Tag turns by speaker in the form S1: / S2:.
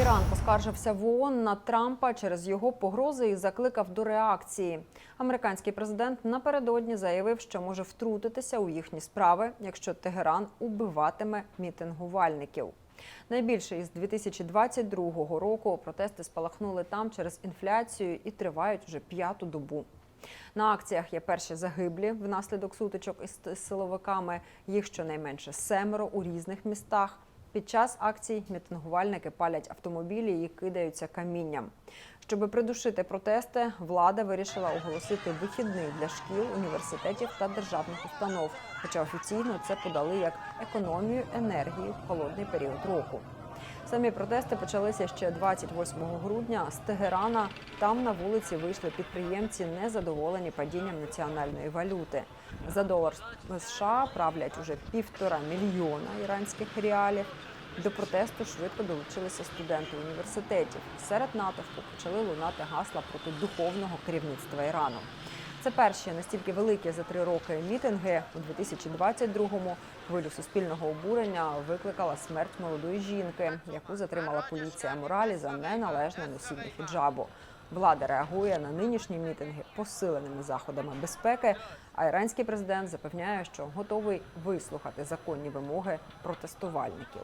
S1: Іран поскаржився в ООН на Трампа через його погрози і закликав до реакції. Американський президент напередодні заявив, що може втрутитися у їхні справи, якщо Тегеран убиватиме мітингувальників. Найбільше із 2022 року протести спалахнули там через інфляцію і тривають вже п'яту добу. На акціях є перші загиблі внаслідок сутичок із силовиками. Їх щонайменше семеро у різних містах. Під час акцій мітингувальники палять автомобілі і кидаються камінням. Щоб придушити протести, влада вирішила оголосити вихідний для шкіл, університетів та державних установ. Хоча офіційно це подали як економію енергії в холодний період року. Самі протести почалися ще 28 грудня з Тегерана. Там на вулиці вийшли підприємці, незадоволені падінням національної валюти. За долар США правлять уже півтора мільйона іранських реалів. До протесту швидко долучилися студенти університетів. Серед натовпу почали лунати гасла проти духовного керівництва Ірану. Це перші настільки великі за три роки мітинги. У 2022-му хвилю суспільного обурення викликала смерть молодої жінки, яку затримала поліція моралі за неналежне носіння хіджабу. Влада реагує на нинішні мітинги посиленими заходами безпеки. А іранський президент запевняє, що готовий вислухати законні вимоги протестувальників.